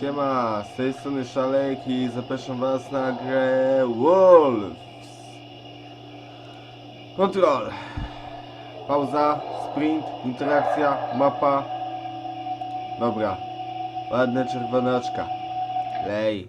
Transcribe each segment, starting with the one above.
Siema, z tej strony Szalek i zapraszam was na grę Wolves. Kontrol. Pauza, sprint, interakcja, mapa. Dobra. Ładne czerwone oczka. Lej.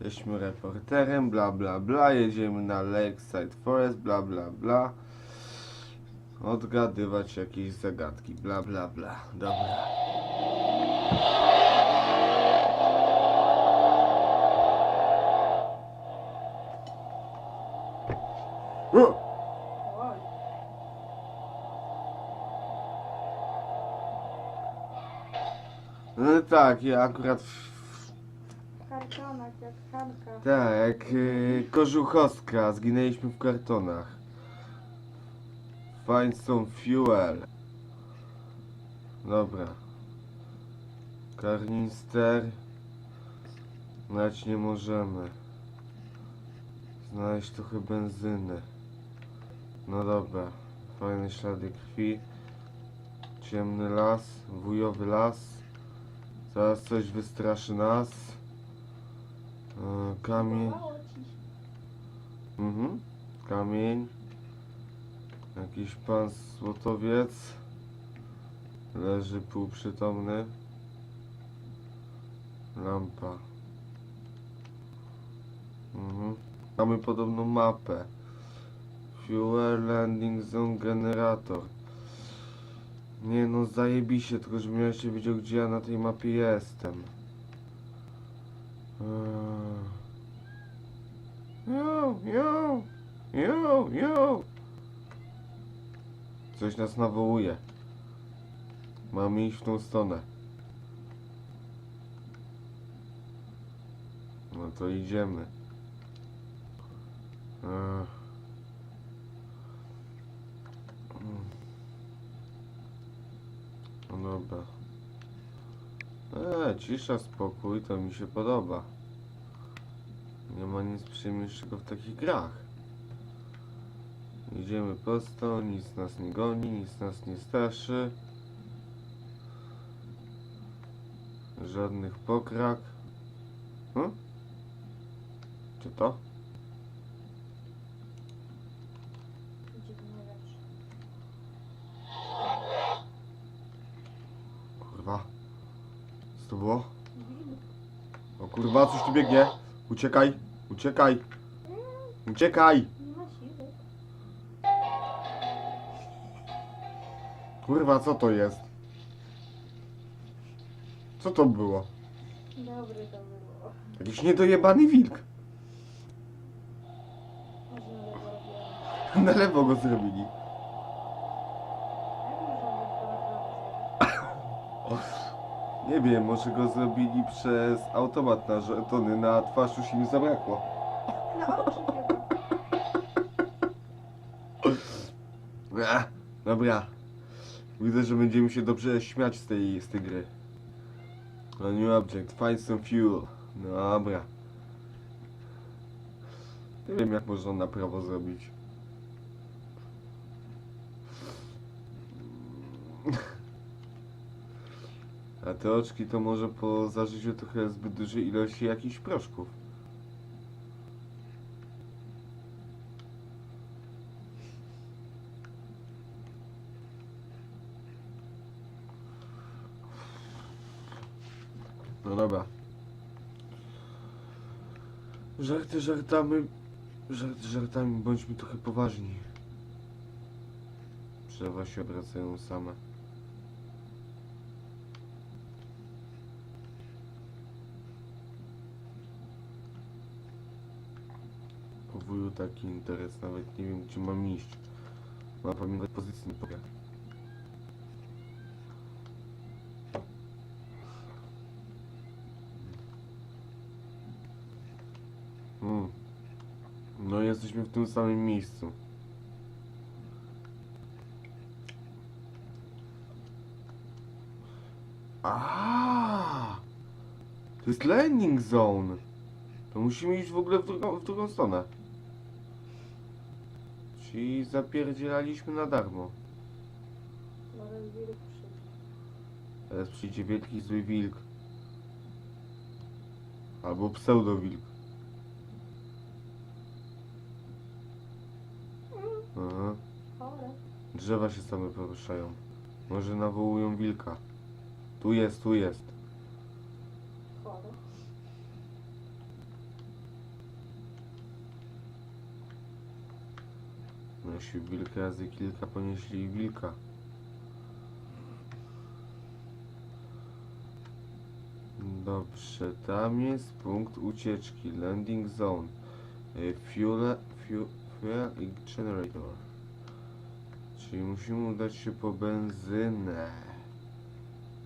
Jesteśmy reporterem, bla bla bla, jedziemy na Lakeside Forest, bla bla bla. Odgadywać jakieś zagadki, bla bla bla. Dobra. No tak, ja akurat w- kartonach jak Hanka. tak, yy, kożuchostka, zginęliśmy w kartonach. Find some fuel. Dobra. Karnister. Znać nie możemy. Znaleźć trochę benzyny. No dobra. Fajne ślady krwi. Ciemny las, wujowy las. Zaraz coś wystraszy nas. E, Kamień. Mhm. Kamień. Jakiś pan złotowiec. Leży półprzytomny. Lampa. Mhm. Mamy podobną mapę. Fuel Landing Zone Generator. Nie no, zajebiście, tylko żebym ja jeszcze wiedział, gdzie ja na tej mapie jestem. Eee. Jo, jo, jo, jo. Coś nas nawołuje. Mamy iść w tą stronę. No to idziemy. Mm. No dobra. Eee, cisza, spokój, to mi się podoba. Nie ma nic przyjemniejszego w takich grach. Idziemy prosto, nic nas nie goni, nic nas nie straszy. Żadnych pokrak. Hm? Czy to? Kurwa. Co to było? O kurwa, coś tu biegnie. Uciekaj, uciekaj. Uciekaj. Kurwa, co to jest? Co to było? Dobry to było. Jakiś niedojebany wilk. Może nawet zrobiłem. Na lewo go zrobili. Nie wiem, może go zrobili przez automat na żetony, na twarz już im zabrakło. Ech, dobra. Widzę, że będziemy się dobrze śmiać z tej, z tej gry. A new object, find some fuel. Dobra. Nie wiem jak można na prawo zrobić. A te oczki to może po zażyciu trochę zbyt dużej ilości jakichś proszków. No dobra. Żarty żartami. Żarty żartami, bądźmy trochę poważni. Drzewa się obracają same. Po wuju taki interes, nawet nie wiem gdzie mam iść. Mapa mi nawet pozycji nie powie. Mm. No jesteśmy w tym samym miejscu. A, To jest landing zone. To musimy iść w ogóle w drugą, w drugą stronę. Czyli zapierdzielaliśmy na darmo. Może wilk przyjdzie. Teraz przyjdzie wielki zły wilk. Albo pseudowilk. Aha. Chore. Drzewa się same poruszają. Może nawołują wilka. Tu jest, tu jest. Nosi wilka razy kilka ponieśli wilka. Dobrze, tam jest punkt ucieczki. Landing zone. Y, Fuel, fuel, fuel generator. Czyli musimy udać się po benzynę.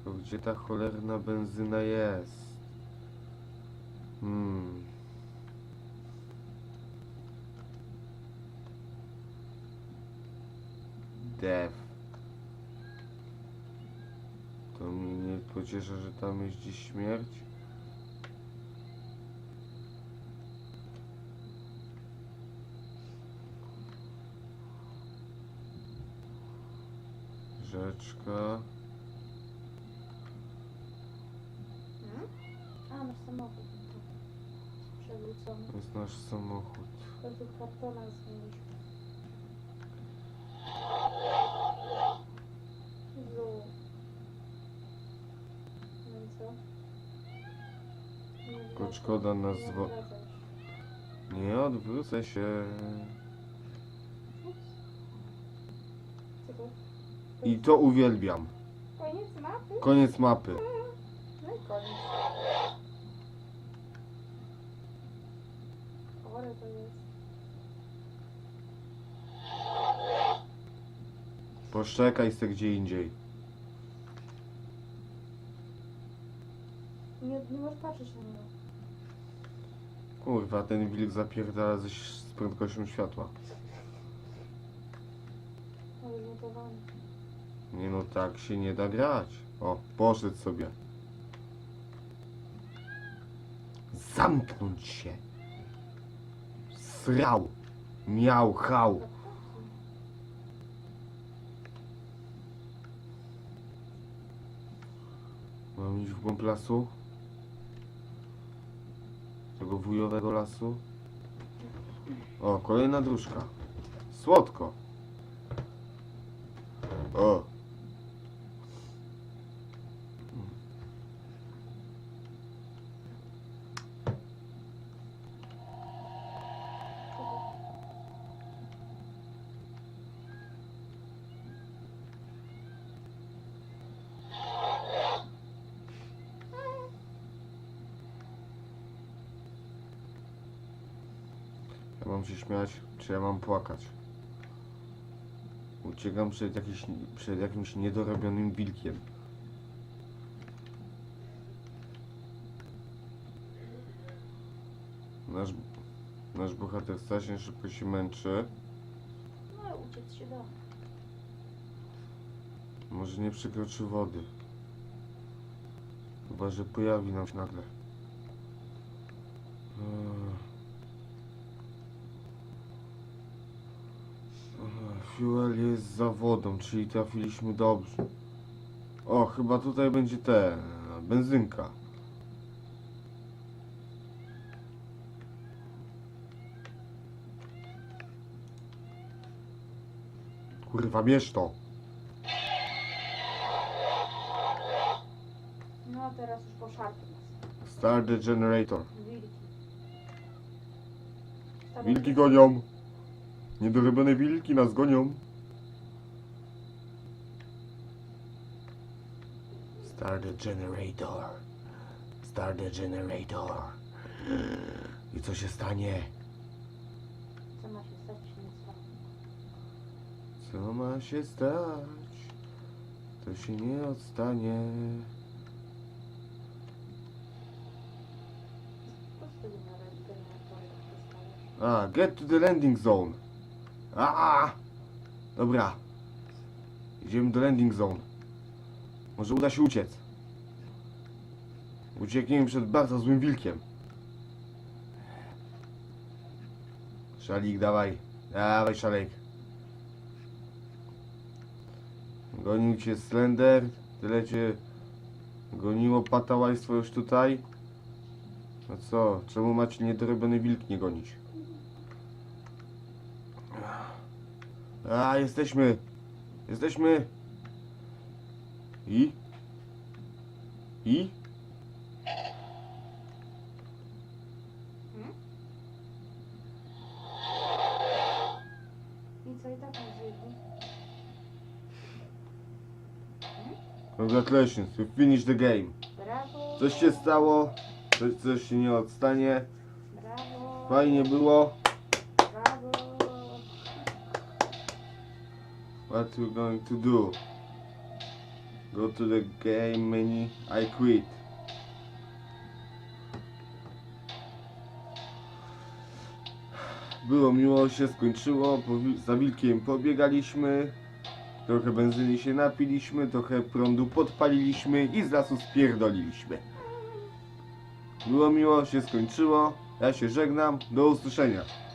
To gdzie ta cholerna benzyna jest? Hmm. Dev. To mnie nie pociesza, że tam jest dziś śmierć. Rzeczka. Hmm? A, nasz samochód. Przewrócony. To jest nasz samochód. To tu kartona zmieniliśmy. Zu. No i co? Wracaj, szkoda nas zwo-. Nie odwrócę się. I to uwielbiam. Koniec mapy? Koniec mapy. No i koniec. Chore to jest. Poszczekaj se gdzie indziej. Nie, nie możesz patrzeć na niego. Kurwa, ten wilk zapierdala ze, z prędkością światła. Ale. Nie no, tak się nie da grać. O, poszedł sobie. Zamknąć się. Srał. Miał chał. Mam iść w głąb lasu? Tego wujowego lasu? O, kolejna dróżka. Słodko. O. Ja mam się śmiać, czy ja mam płakać? Uciekam przed, jakiś, przed jakimś niedorobionym wilkiem. Nasz, nasz bohater strasznie szybko się męczy. No uciec się da. Może nie przekroczy wody. Chyba, że pojawi nam się nagle. Eee. Aha, Fuel jest za wodą, czyli trafiliśmy dobrze. O, chyba tutaj będzie te benzynka. Kurwa, bierz to. No teraz już poszarpie nas. Start the generator. Wilki. Wilki gonią. Niedorobione wilki nas gonią. Start the generator. Start the generator. I co się stanie? Co ma się stać? się Nie stanie. Co ma się stać? To się nie odstanie. Po co ty na generatorze przestawiasz? A, get to the landing zone. A! Dobra. Idziemy do landing zone. Może uda się uciec. Uciekniemy przed bardzo złym wilkiem. Szalik, dawaj. Dawaj, szalek. Gonił cię Slender, tyle cię Goniło patałajstwo już tutaj? No co, czemu macie niedorobiony wilk nie gonić? A, jesteśmy! Jesteśmy! I? I? I co, i tak nie? Congratulations, you finished the game. Brawo! Coś się stało, coś, coś się nie odstanie. Brawo! Fajnie było. What you going to do? Go to the game menu. I quit. Było miło, się skończyło. Za wilkiem pobiegaliśmy. Trochę benzyny się napiliśmy, trochę prądu podpaliliśmy i z lasu spierdoliliśmy. Było miło, się skończyło. Ja się żegnam. Do usłyszenia.